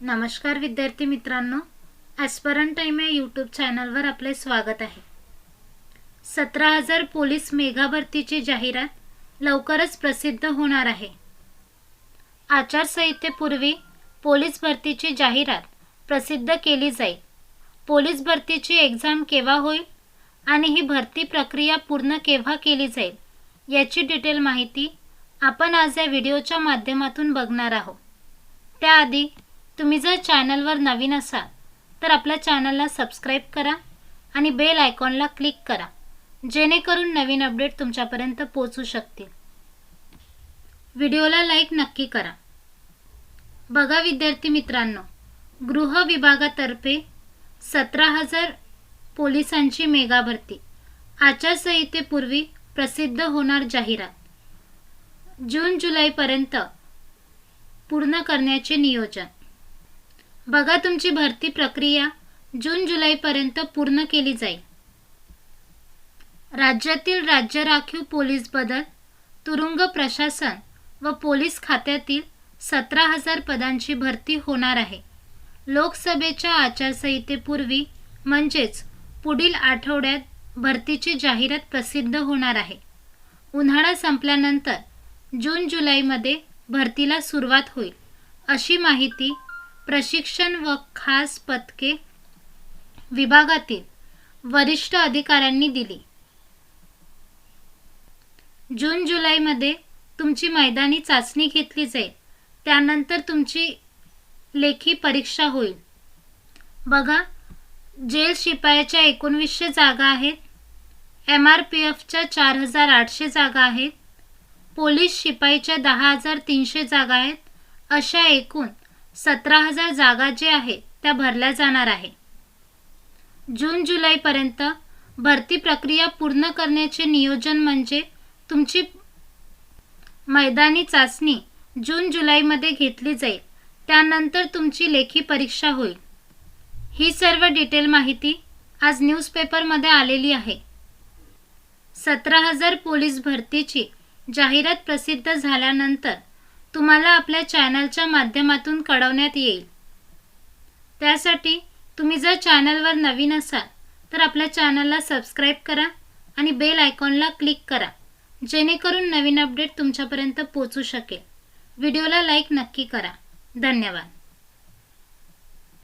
नमस्कार विद्यार्थी मित्रांनो ॲस्परन टाईम या यूट्यूब चॅनलवर आपले स्वागत आहे. सतरा हजार पोलीस मेगा भरतीची जाहिरात लवकरच प्रसिद्ध होणार आहे. आचारसंहितेपूर्वी पोलीस भरतीची जाहिरात प्रसिद्ध केली जाईल. पोलीस भरतीची एक्झाम केव्हा होईल आणि ही भरती प्रक्रिया पूर्ण केव्हा केली जाईल याची डिटेल माहिती आपण आज या व्हिडिओच्या माध्यमातून बघणार आहोत. त्याआधी तुम्ही जर चॅनलवर नवीन असाल तर आपल्या चॅनलला सबस्क्राईब करा आणि बेल आयकॉनला क्लिक करा जेणेकरून नवीन अपडेट तुमच्यापर्यंत पोचू शकतील. व्हिडिओला लाईक नक्की करा. बघा विद्यार्थी मित्रांनो गृह विभागातर्फे सतरा हजार पोलिसांची मेगा भरती आचारसंहितेपूर्वी प्रसिद्ध होणार जाहिरात. जून जुलैपर्यंत पूर्ण करण्याचे नियोजन. बघा तुमची भरती प्रक्रिया. जून जुलैपर्यंत पूर्ण केली जाईल. राज्यातील राज्य राखीव पोलीस बदल तुरुंग प्रशासन व पोलीस खात्यातील सतरा हजार पदांची भरती होणार आहे. लोकसभेच्या आचारसंहितेपूर्वी म्हणजेच पुढील आठवड्यात भरतीची जाहिरात प्रसिद्ध होणार आहे. उन्हाळा संपल्यानंतर जून जुलैमध्ये भरतीला सुरुवात होईल अशी माहिती प्रशिक्षण व खास पथके विभागातील वरिष्ठ अधिकाऱ्यांनी दिली. जून जुलैमध्ये तुमची मैदानी चाचणी घेतली जाईल. त्यानंतर तुमची लेखी परीक्षा होईल. बघा जेल शिपायाच्या एकोणवीसशे जागा आहेत. एम आर पी एफच्या चार हजार आठशे जागा आहेत. पोलीस शिपाईच्या दहा हजार तीनशे जागा आहेत. अशा एकूण सतरा हजार जागा जे आहे त्या भरल्या जाणार आहे. जून जुलैपर्यंत भरती प्रक्रिया पूर्ण करण्याचे नियोजन म्हणजे तुमची मैदानी चाचणी जून जुलैमध्ये घेतली जाईल. त्यानंतर तुमची लेखी परीक्षा होईल. ही सर्व डिटेल माहिती आज न्यूजपेपरमध्ये आलेली आहे. सतरा हजार पोलीस भरतीची जाहिरात प्रसिद्ध झाल्यानंतर तुम्हाला आपल्या चॅनलच्या माध्यमातून कळवण्यात येईल. त्यासाठी तुम्ही जर चॅनलवर नवीन असाल तर आपल्या चॅनलला सबस्क्राईब करा आणि बेल आयकॉनला क्लिक करा जेणेकरून नवीन अपडेट तुमच्यापर्यंत पोचू शकेल. व्हिडिओला लाईक नक्की करा. धन्यवाद.